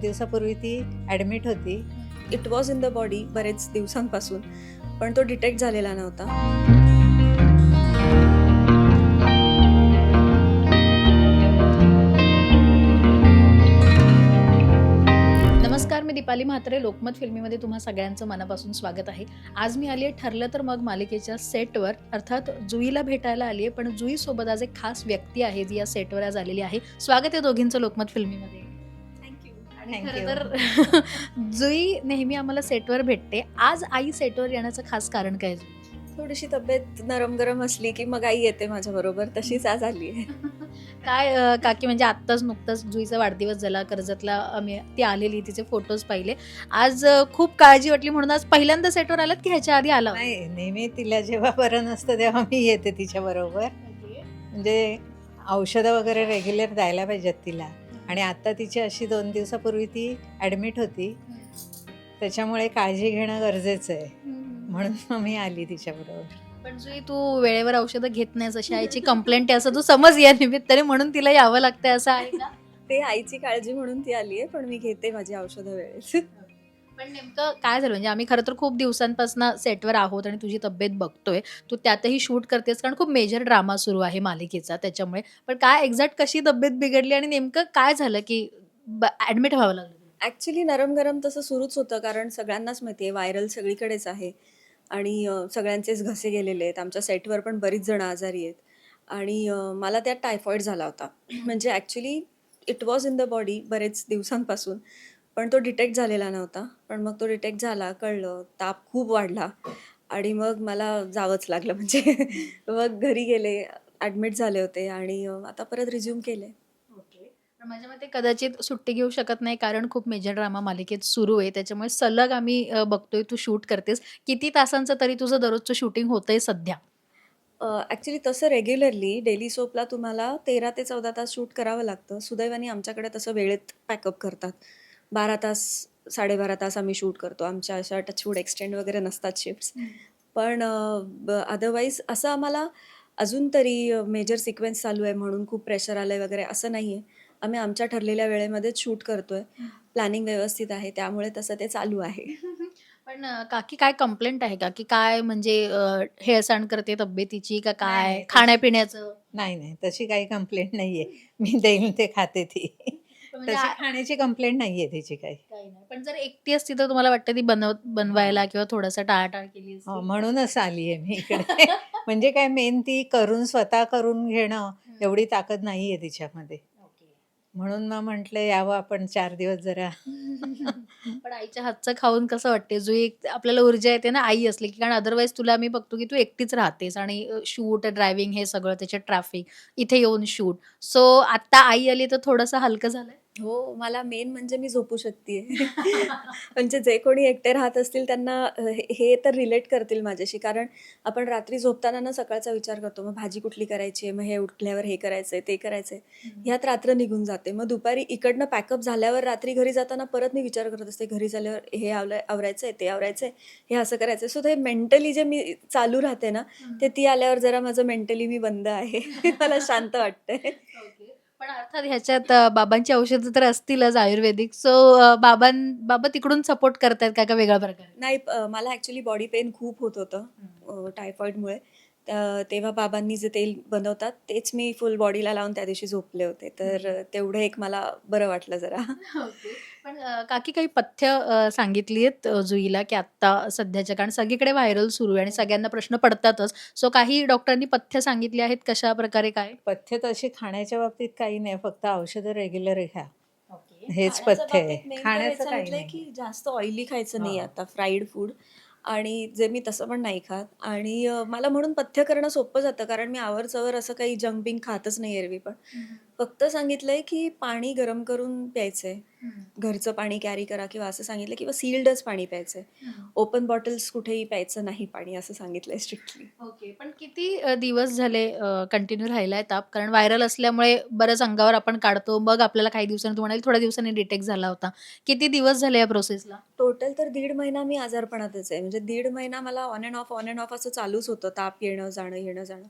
दिवसापूर्वी ती ॲडमिट होती. It was in the body बरेच दिवसांपासून पण तो डिटेक्ट झालेला नव्हता. नमस्कार मी दीपाली म्हात्रे लोकमत फिल्मीमध्ये तुम्हा सगळ्यांचं मनापासून स्वागत आहे. आज मी आली आहे ठरलं तर मग मालिकेच्या सेटवर अर्थात जुईला भेटायला आली आहे पण जुईसोबत आज एक खास व्यक्ती आहे जी या सेटवर आज आलेली आहे. स्वागत आहे दोघींचं लोकमत फिल्मीमध्ये. खरं. तर जुई नेहमी आम्हाला सेटवर भेटते. आज आई सेटवर येण्याचं खास कारण काय? थोडीशी तब्येत नरम गरम असली की मग आई येते माझ्या बरोबर. तशीच आज आली आहे. काय अं, काकी म्हणजे आत्ताच नुकताच जुईचा वाढदिवस झाला. कर्जतला आम्ही ती आलेली तिचे फोटोज पाहिले. आज अं, खूप काळजी वाटली म्हणून आज पहिल्यांदा सेटवर आलात की ह्याच्या आधी आला? होता? नाही नेहमी तिला जेव्हा बरं नसतं तेव्हा मी येते तिच्याबरोबर म्हणजे औषधं वगैरे रेग्युलर द्यायला पाहिजेत तिला. आणि आता तिची अशी दोन दिवसापूर्वी ती ॲडमिट होती. त्याच्यामुळे काळजी घेणं गरजेचं आहे. म्हणून मग मी आली तिच्याबरोबर पण जुई तू वेळेवर औषधं घेत नाहीस अशी आईची कंप्लेंट आहे असं तू समज या निमित्ताने म्हणून तिला यावं लागतंय असं आहे का? ते आईची काळजी म्हणून ती आली आहे पण मी घेते माझी औषधं वेळेत पण नेमकं काय झालं? म्हणजे आम्ही खरं तर खूप दिवसांपासून सेटवर आहोत आणि तुझी तब्येत बघतोय. तू त्यातही शूट करतेस कारण खूप मेजर ड्रामा सुरू आहे मालिकेचा त्याच्यामुळे. पण काय एक्झॅक्ट कशी तब्येत बिघडली आणि नेमकं काय झालं की ऍडमिट व्हावं लागलं? ॲक्च्युली नरम गरम तसं सुरूच होतं कारण सगळ्यांनाच माहिती आहे व्हायरल सगळीकडेच आहे. आणि सगळ्यांचेच घसे गेलेले आहेत. आमच्या सेटवर पण बरीच जण आजारी आहेत. आणि मला त्यात टायफॉईड झाला होता. म्हणजे actually it was in the body बरेच दिवसांपासून. पण तो डिटेक्ट झालेला नव्हता. पण मग तो डिटेक्ट झाला कळलं. ताप खूप वाढला. आणि मग मला जावंच लागलं. म्हणजे मग घरी गेले ॲडमिट झाले होते आणि आता परत रिझ्यूम केले. माझ्या मते कदाचित सुट्टी घेऊ शकत नाही कारण खूप मेजर ड्रामा मालिकेत सुरू आहे. त्याच्यामुळे सलग आम्ही बघतोय तू शूट करतेस. किती तासांचं तरी तुझं दररोजचं शूटिंग होतंय सध्या? ॲक्च्युली तसं रेग्युलरली डेली सोपला तुम्हाला तेरा ते चौदा तास शूट करावं लागतं. सुदैवाने आमच्याकडे तसं वेळेत पॅकअप करतात. बारा तास साडेबारा तास आम्ही शूट करतो. आमच्या अशा टचवूड एक्सटेंड वगैरे नसतात शिफ्ट्स पण अदरवाईज असं आम्हाला अजून तरी मेजर सिक्वेन्स चालू आहे म्हणून खूप प्रेशर आलं आहे वगैरे असं नाही आहे आम्ही आमच्या ठरलेल्या वेळेमध्येच शूट करतो आहे प्लॅनिंग व्यवस्थित आहे त्यामुळे तसं ते चालू आहे. पण काकी काय कंप्लेंट आहे? का की काय म्हणजे हेळसांड करते तब्येतीची का काय. खाण्यापिण्याचं? नाही नाही तशी काही कंप्लेंट नाही आहे मी देईन ते खाते ती. म्हणजे तशी आ- खाण्याची कंप्लेंट नाही आहे तिची काही. काही नाही. पण जर एकटी असती तर तुम्हाला वाटतं ती बनव बनवायला किंवा थोडंसं टाळाटाळ केली असती? म्हणूनच आली आहे मी इकडे. म्हणजे काय मेन ती करून स्वतः करून घेणं एवढी ताकद नाही आहे तिच्यामध्ये. म्हणून मग म्हटलं यावं आपण चार दिवस जरा. पण आईच्या हातचं खाऊन कसं वाटते जो एक आपल्याला ऊर्जा येते ना आई असली की कारण अदरवाईज तुला आम्ही बघतो की तू एकटीच राहतेस आणि शूट ड्रायव्हिंग हे सगळं त्याचे ट्रॅफिक इथे येऊन शूट सो आता आई आली तर थोडंसं हलकं झालंय. हो मला मेन म्हणजे मी झोपू शकते म्हणजे जे कोणी एकटे राहत असतील त्यांना हे तर रिलेट करतील माझ्याशी. कारण आपण रात्री झोपताना ना सकाळचा विचार करतो मग भाजी कुठली करायची आहे? मग हे उठल्यावर हे करायचं आहे ते करायचं आहे ह्यात रात्र निघून जाते. मग दुपारी इकडनं पॅकअप झाल्यावर रात्री घरी जाताना परत मी विचार करत असते घरी झाल्यावर हे आवलं आवरायचं आहे ते आवरायचं आहे हे असं करायचं आहे सो ते मेंटली जे मी चालू राहते ना ते ती आल्यावर जरा माझं मेंटली मी बंद आहे. मला शांत वाटतंय. पण अर्थात ह्याच्यात बाबांची औषधं तर असतीलच आयुर्वेदिक. सो बाबां बाबा तिकडून सपोर्ट करतायत का का वेगळ्या प्रकारे? नाही मला ॲक्च्युली बॉडी पेन खूप होत होतं त्या- तेव्हा बाबांनी जे तेल बनवतात तेच मी फुल बॉडीला लावून त्या दिवशी झोपले होते. तर तेवढं एक मला बरं वाटलं जरा. पण काकी काही पथ्य सांगितली आहेत जुईला की आत्ता सध्याच्या कारण सगळीकडे व्हायरल सुरू आहे आणि सगळ्यांना प्रश्न पडतातच. सो काही डॉक्टरांनी पथ्य सांगितली आहेत कशा प्रकारे काय? पथ्य तशी खाण्याच्या बाबतीत काही नाही फक्त औषधं रेग्युलर घ्या हेच पथ्य आहे. खाण्याचं की जास्त ऑइली खायचं नाही. आता फ्राईड फूड आणि जे मी तसं पण नाही खात. आणि अ, मला म्हणून पथ्य करणं सोपं जातं कारण मी आवरचवर असं काही जंक बिंक खातच नाही एरवी पण. फक्त सांगितलंय की पाणी गरम करून प्यायचंय. घरचं पाणी कॅरी करा किंवा असं सांगितलं किंवा सील्डच पाणी प्यायचंय. ओपन बॉटल्स कुठेही प्यायचं नाही पाणी असं सांगितलंय स्ट्रिक्टली ओके पण किती दिवस झाले कंटिन्यू राहिलाय ताप? कारण व्हायरल असल्यामुळे बरंच अंगावर आपण काढतो. मग आपल्याला काही दिवसांनी तू म्हणाल थोड्या दिवसांनी डिटेक्ट झाला होता. किती दिवस झाले या प्रोसेसला टोटल तर दीड महिना मी आजारपणातच आहे. म्हणजे दीड महिना मला on and off on and off असं चालूच होतं. ताप येणं जाणं येणं जाणं.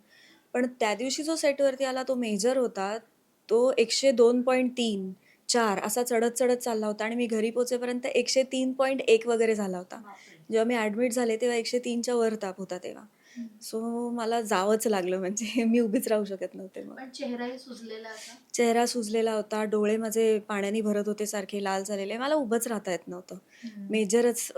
पण त्या दिवशी जो सेटवरती आला तो मेजर होता. तो एकशे दोन पॉईंट तीन चार असा चढत चढत चालला होता आणि मी घरी पोचेपर्यंत एकशे तीन पॉईंट एक वगैरे झाला होता. जेव्हा मी ॲडमिट झाले तेव्हा एकशे तीनच्या वर ताप होता तेव्हा. सो मला जावंच लागलं म्हणजे मी उभीच राहू शकत नव्हते मग. चेहराही सुजलेला चेहरा सुजलेला होता डोळे माझे पाण्याने भरत होते सारखे लाल झालेले मला उभंच राहता येत नव्हतं. मेजरच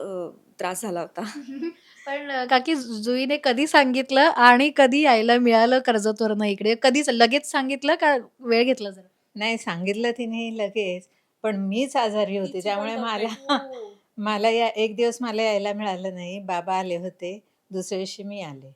त्रास झाला होता. पण अ, काकी जुईने कधी सांगितलं आणि कधी यायला मिळालं कर्जतवरनं इकडे? कधीच लगेच सांगितलं का वेळ घेतला जरा? नाही सांगितलं तिने लगेच. पण मीच आजारी होते त्यामुळे मला मला या एक दिवस मला यायला मिळालं नाही. बाबा आले होते दुसऱ्या दिवशी मी आले.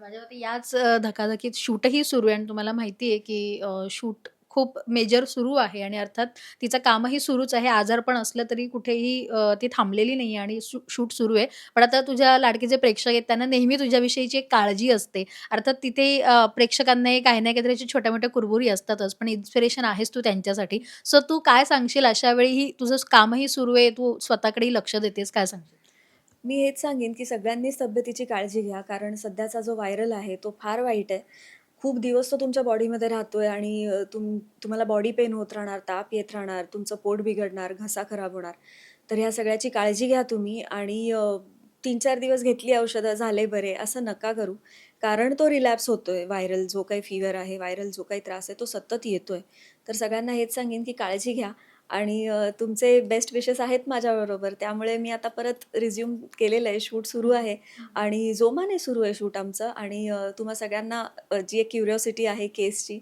माझ्या मते याच अ, धकाधकीत शूटही सुरू आहे आणि तुम्हाला माहिती आहे की शूट खूप मेजर सुरू आहे आणि अर्थात तिचं कामही सुरूच आहे. आजार पण असलं तरी कुठेही ती थांबलेली नाही आणि शूट सुरू आहे. पण आता तुझ्या लाडकीचे प्रेक्षक आहेत त्यांना नेहमी तुझ्याविषयीची एक काळजी असते. अर्थात तिथे प्रेक्षकांनाही काही ना काहीतरी छोट्या मोठ्या कुरबुरी असतातच पण इन्स्पिरेशन आहेस तू त्यांच्यासाठी. सो तू काय सांगशील अशा वेळी ही तुझं कामही सुरू आहे तू स्वतःकडेही लक्ष देतेस काय सांगशील? मी हेच सांगेन की सगळ्यांनीच तब्येतीची काळजी घ्या कारण सध्याचा जो व्हायरल आहे तो फार वाईट आहे. खूप दिवस तो तुमच्या बॉडीमध्ये राहतोय आणि तुम तुम्हाला बॉडी पेन होत राहणार ताप येत राहणार तुमचं पोट बिघडणार घसा खराब होणार. तर ह्या सगळ्याची काळजी घ्या तुम्ही आणि तीन चार दिवस घेतली औषधं झाले बरे असं नका करू. कारण तो रिलॅप्स होतोय व्हायरल जो काही फिवर आहे व्हायरल जो काही त्रास आहे तो सतत येतोय. तर सगळ्यांना हेच सांगेन की काळजी घ्या आणि तुमचे बेस्ट विशेस आहेत माझ्याबरोबर. त्यामुळे मी आता परत रिझ्यूम केलेलं आहे. शूट सुरू आहे. आणि जोमाने सुरू आहे शूट आमचं. आणि तुम्हा सगळ्यांना जी एक क्युरिओसिटी आहे केसची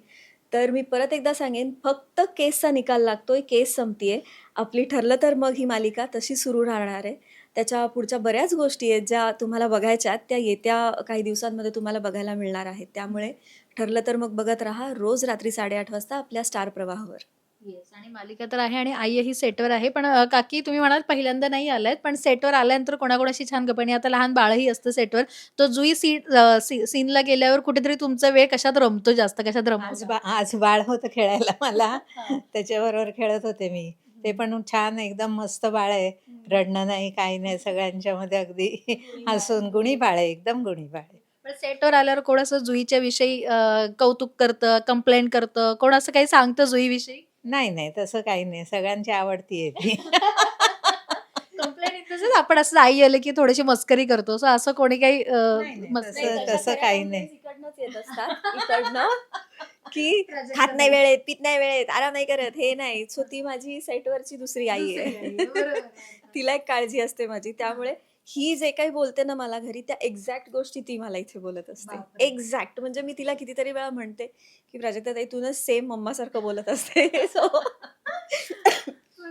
तर मी परत एकदा सांगेन फक्त केसचा निकाल लागतोय केस संपतीये. आपली ठरलं तर मग ही मालिका तशी सुरू राहणार आहे. त्याच्या पुढच्या बऱ्याच गोष्टी आहेत ज्या तुम्हाला बघायच्या आहेत. त्या येत्या काही दिवसांमध्ये तुम्हाला बघायला मिळणार आहेत. त्यामुळे ठरलं तर मग बघत राहा रोज रात्री साडेआठ वाजता आपल्या स्टार प्रवाहावर. येस आणि मालिका तर आहे आणि आईही सेटवर आहे. पण अ, काकी तुम्ही म्हणाल पहिल्यांदा नाही आलायत पण सेटवर आल्यानंतर कोणाकोणाशी छान गप्पा आता लहान बाळही असतं सेटवर. तो जुई सीन सीनला गेल्यावर कुठेतरी तुमचा वेळ कशात रमतो जास्त? कशात आज रमतो बा आज बाळ होतं खेळायला मला. त्याच्याबरोबर खेळत होते मी. ते पण छान एकदम मस्त बाळ आहे. रडणं नाही काही नाही सगळ्यांच्या मध्ये अगदी हसून गुणी बाळ आहे एकदम गुणी बाळ आहे. पण सेटवर आल्यावर कोण असं जुईच्या विषयी अ, कौतुक करतं कंप्लेंट करतं? कोण असं काही सांगतं जुई विषयी नाही नाही तसं काही नाही. सगळ्यांची आवडती आहे ती. कंप्लेंट तसंच आपण असं आई आले की थोडीशी मस्करी करतो. सो असं कोणी काही अ, नाही, नाही, मस्करी- तसं- नाही, काही नाही. इकडनंच येत असतात. इकडनं की खात नाही वेळेत पित नाही वेळेत आराम नाही करत हे नाही. सो ती माझी सेटवरची दुसरी आई आहे. तिला एक काळजी असते माझी. त्यामुळे ही जे काही बोलते ना मला घरी त्या एक्झॅक्ट गोष्टी ती मला इथे बोलत असते. बापरे. एक्झॅक्ट म्हणजे मी तिला कितीतरी वेळा म्हणते की प्राजक्ता ताई तू ना सेम मम्मासारखं बोलत असते. सो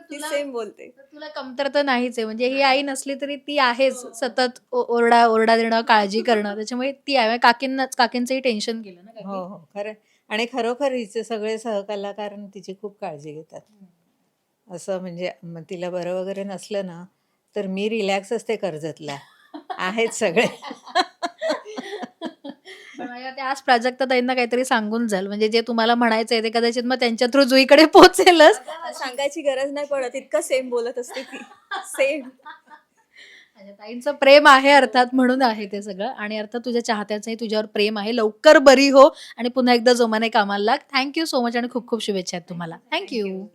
ती तुला- सेम बोलते. तुला कमतरता नाहीच आहे. म्हणजे ही आई नसली तरी ती आहेच सतत ओ- ओरडा ओरडा देणं काळजी करणं. त्याच्यामुळे ती आहे. काकींना काकींचंही टेन्शन गेलं ना काकी? हो हो. खरं. आणि खरोखर हिचे सगळे सहकलाकार तिची खूप काळजी घेतात. असं म्हणजे म तिला बरं वगैरे नसलं ना तर मी रिलॅक्स असते कर्जतला. आहेत सगळे. आज प्राजक्ता ताईंना काहीतरी सांगून जाल. म्हणजे जे तुम्हाला म्हणायचं आहे ते कदाचित मग त्यांच्या थ्रू जुईकडे पोहोचेलच. सांगायची गरज नाही पडत. इतकं सेम बोलत असते ती. सेम ताईंचं प्रेम आहे अर्थात म्हणून आहे ते सगळं. आणि अर्थात तुझ्या चाहत्यांचंही तुझ्यावर प्रेम आहे. लवकर बरी हो. आणि पुन्हा एकदा जोमाने कामाला लाग. थँक्यू सो मच आणि खूप खूप शुभेच्छा आहेत तुम्हाला. थँक्यू